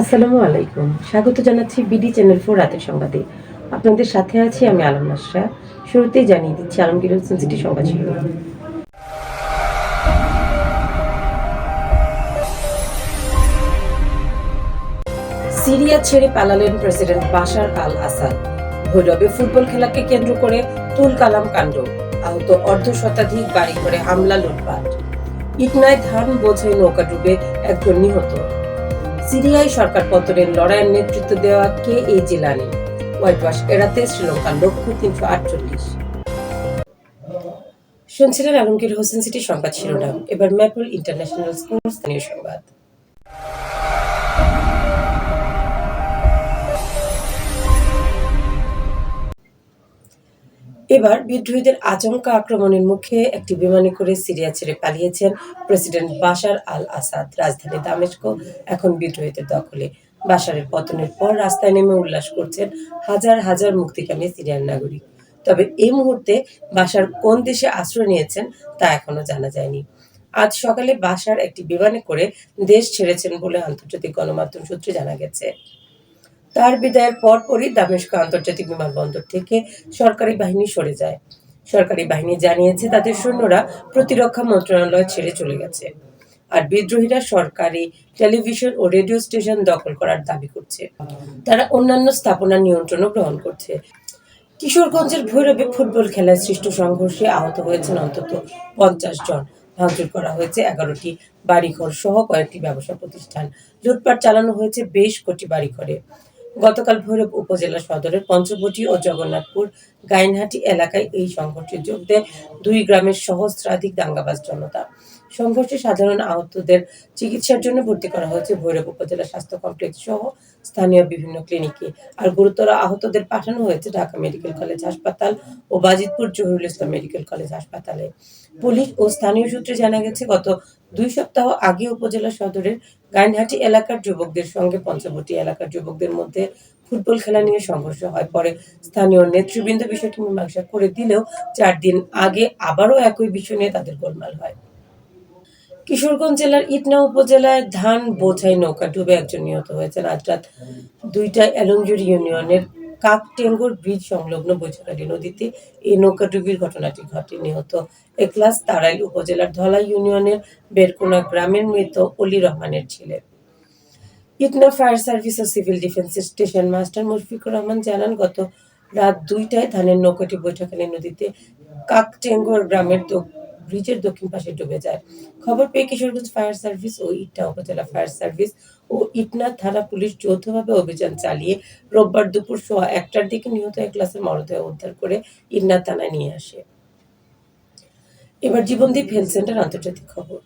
আসসালামু আলাইকুম। স্বাগত জানাচ্ছি বিডি চ্যানেল ফোর রাতের সংবাদে। আপনাদের সাথে আছি আমি আলম নাসরা। শুরুতেই জানিয়ে দিচ্ছি আলমগীর হোসেন সিটি সংবাদ ছিল সিরিয়া ছেড়ে পালালেন প্রেসিডেন্ট বাশার আল আসাদ ভৈরবে ফুটবল খেলাকে কেন্দ্র করে তুল কালাম কাণ্ড। আহত অর্ধ শতাধিক বাড়ি করে হামলা, লুটপাট। ইটনায় ধান বোঝে নৌকা ডুবে একজন নিহত। সিরিয়ায় সরকার পতনের লড়াইয়ের নেতৃত্ব দেওয়া কে এ জিলানি? হোয়াইট ওয়াশ এড়াতে শ্রীলঙ্কার লক্ষ্য তিনশো আটচল্লিশ। শুনছিলেন আলমগীর হোসেন সিটি সংবাদ শিরোনাম। এবার ম্যাপল ইন্টারন্যাশনাল স্কুল স্থানীয় সংবাদ। এবার বিদ্রোহীদের আচমকা আক্রমণের মুখে একটি বিমানে করে সিরিয়া ছেড়ে পালিয়েছেন প্রেসিডেন্ট বাশার আল আসাদ রাজধানী দামেস্ক এখন বিদ্রোহীদের দখলে। বাশারের পতনের পর রাস্তায় নেমে উল্লাস করছেন হাজার হাজার মুক্তিকামী সিরিয়ার নাগরিক। তবে এই মুহূর্তে বাশার কোন দেশে আশ্রয় নিয়েছেন তা এখনও জানা যায়নি। আজ সকালে বাসার একটি বিমানে করে দেশ ছেড়েছেন বলে আন্তর্জাতিক গণমাধ্যম সূত্রে জানা গেছে। তার বিদায়ের পরপরই দামেস্ক আন্তর্জাতিক বিমানবন্দর থেকে সরকারি বাহিনী সরে যায়। সরকারি বাহিনী জানিয়েছে, তাদের সৈন্যরা প্রতিরক্ষা মন্ত্রণালয় ছেড়ে চলে গেছে আর বিদ্রোহীরা সরকারি টেলিভিশন ও রেডিও স্টেশন দখল করার দাবি করছে। তারা অন্যান্য স্থাপনার নিয়ন্ত্রণও গ্রহণ করছে। কিশোরগঞ্জের ভৈরবে ফুটবল খেলায় সৃষ্ট সংঘর্ষে আহত হয়েছেন অন্তত পঞ্চাশ জন। ভাঙচুর করা হয়েছে এগারোটি বাড়িঘর সহ কয়েকটি ব্যবসা প্রতিষ্ঠান। লুটপাট চালানো হয়েছে বেশ কোটি বাড়িঘরে। গতকাল ভৈরব উপজেলা সদরের পঞ্চবটি ও জগন্নাথপুর গাইনহাটি এলাকায় এই সংঘর্ষে যোগ দেয় দুই গ্রামের সহস্রাধিক দাঙ্গাবাজ জনতা। সংঘর্ষে সাধারণ আহতদের চিকিৎসার জন্য ভর্তি করা হয়েছে। ভৈরব উপজেলা স্বাস্থ্য কমপ্লেক্স সহ স্থানীয় বিভিন্ন ক্লিনিকে। আর গুরুতর আহতদের পাঠানো হয়েছে ঢাকা মেডিকেল কলেজ হাসপাতাল ও বাজিতপুর জহিরুল ইসলাম মেডিকেল কলেজ হাসপাতালে। পুলিশ ও স্থানীয় সূত্রে জানা গেছে, গত দুই সপ্তাহ আগে উপজেলা সদরের গাইনহাটি এলাকার যুবকদের সঙ্গে পঞ্চবটি এলাকার যুবকদের মধ্যে ফুটবল খেলা নিয়ে সংঘর্ষ হয়। পরে স্থানীয় নেতৃবৃন্দ বিষয়টি মীমাংসা করে দিলেও চার দিন আগে আবারও একই বিষয় নিয়ে তাদের গোলমাল হয়। কিশোরগঞ্জ জেলার ইটনা উপজেলায় ধান বোঝাই নৌকা ডুবে একজন নিহত হয়েছেন আজ রাত দুইটায় এলংজুর ইউনিয়নের কাকটেঙ্গুর ব্রিজ সংলগ্ন বৈছাকালী নদীতে এই নৌকাডুবির ঘটনাটি ঘটে। নিহত একলাস তারাইল উপজেলার ধলাই ইউনিয়নের বেরকোনা গ্রামের মৃত অলি রহমানের ছেলে। ইটনা ফায়ার সার্ভিস ও civil defence station master Mushfiqur Rahman জানান, গত রাত দুইটায় ধানের নৌকাটি বৈঠকালী নদীতে কাকটেঙ্গর গ্রামের ব্রিজের দক্ষিণ পাশে ডুবে যায়। খবর পেয়ে কিশোরগঞ্জ ফায়ার সার্ভিস ও ইটনা উপজেলা ফায়ার সার্ভিস ও ইটনা থানা পুলিশ যৌথভাবে অভিযান চালিয়ে রোববার দুপুর সোয়া একটার দিকে নিহত এক ক্লাসের মরদেহ উদ্ধার করে ইটনা থানায় নিয়ে আসে। এবার জীবনদীপ হেলথ সেন্টার আন্তর্জাতিক খবর।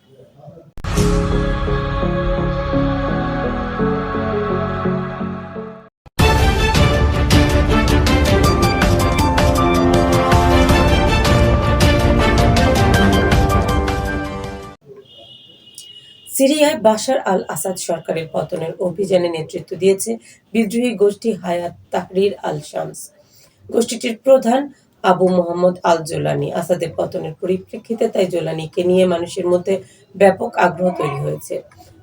সিরিয়ায় বাশার আল আসাদ সরকারের পতনের অভিযানে নেতৃত্ব দিয়েছে বিদ্রোহী গোষ্ঠী হায়াত তাহরির আল শামস। গোষ্ঠীটির প্রধান আবু মোহাম্মদ আল জোলানি। আসাদের পতনের পরিপ্রেক্ষিতে তাই জোলানিকে নিয়ে মানুষের মধ্যে ব্যাপক আগ্রহ তৈরি হয়েছে।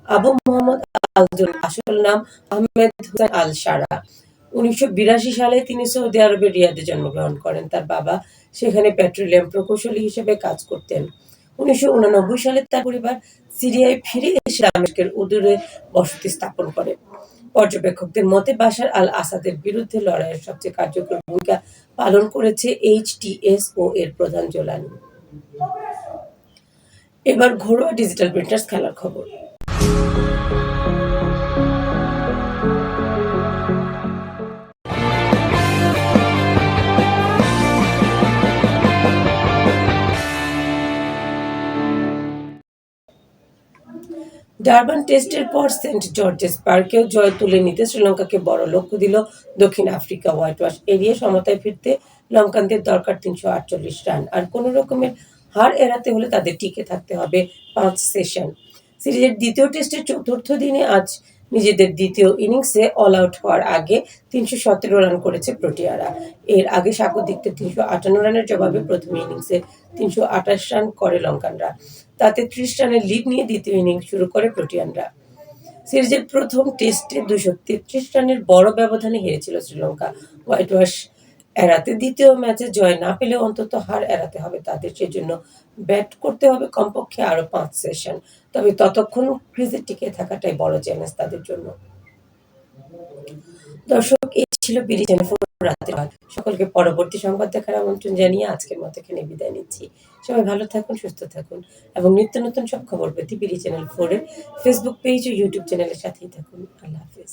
আবু মোহাম্মদ আল জোলানি আসল নাম আহমেদ হোসেন আল সারা। উনিশশো বিরাশি সালে তিনি সৌদি আরবের রিয়াদে জন্মগ্রহণ করেন। তার বাবা সেখানে পেট্রোলিয়াম প্রকৌশলী হিসেবে কাজ করতেন। উনিশশো সালে তার পরিবার সিরিয়ায় ফিরে এসে দামেস্কের উদূরে বসতি স্থাপন করে। পর্যবেক্ষকদের মতে, বাশার আল আসাদের বিরুদ্ধে লড়াইয়ের সবচেয়ে কার্যকর ভূমিকা পালন করেছে এইচটিএস ও এর প্রধান জোলানি। এবার ঘরোয়া ডিজিটাল প্রিন্টার্স খেলার খবর। ডারবান টেস্টের পর সেন্ট জর্জেস পার্কেও জয় তুলে নিতে শ্রীলঙ্কাকে বড় লক্ষ্য দিল দক্ষিণ আফ্রিকা হোয়াইট ওয়াশ এড়িয়ে সমতায় ফিরতে লঙ্কানদের দরকার তিনশো আটচল্লিশ রান। আর কোনো রকমের হার এড়াতে হলে তাদের টিকে থাকতে হবে পাঁচ সেশন। সিরিজের দ্বিতীয় টেস্টের চতুর্থ দিনে আজ নিজেদের দ্বিতীয় ইনিংসে অল আউট হওয়ার আগে তিনশো সতেরো রান করেছে প্রোটিয়ারা। এর আগে স্বাগতিকদের তিনশো আটান্ন রানের জবাবে প্রথম ইনিংসে তিনশো আঠাশ রান করে লঙ্কানরা। তাতে ত্রিশ রানের লিড নিয়ে দ্বিতীয় ইনিংস শুরু করে প্রোটিয়ানরা। সিরিজের প্রথম টেস্টে দুশো তেত্রিশ রানের বড় ব্যবধানে হেরেছিল শ্রীলঙ্কা। হোয়াইট ওয়াশ এড়াতে, দ্বিতীয় ম্যাচে জয় না পেলেও অন্তত হার এড়াতে হবে তাদের। সেজন্য ব্যাট করতে হবে কমপক্ষে আরও পাঁচ সেশন। তবে ততক্ষণ ক্রিজে টিকে থাকাটাই বড় চ্যালেঞ্জ তাদের জন্য। দর্শক, এই ছিল ফোর রাতের সকলকে পরবর্তী সংবাদ দেখার আমন্ত্রণ জানিয়ে আজকের মতো এখানে বিদায় নিচ্ছি। সবাই ভালো থাকুন, সুস্থ থাকুন এবং নিত্য নতুন সব খবর পেতে বিডি চ্যানেল ফোরের ফেসবুক পেজ ও ইউটিউব চ্যানেলের সাথেই থাকুন। আল্লাহ হাফিজ।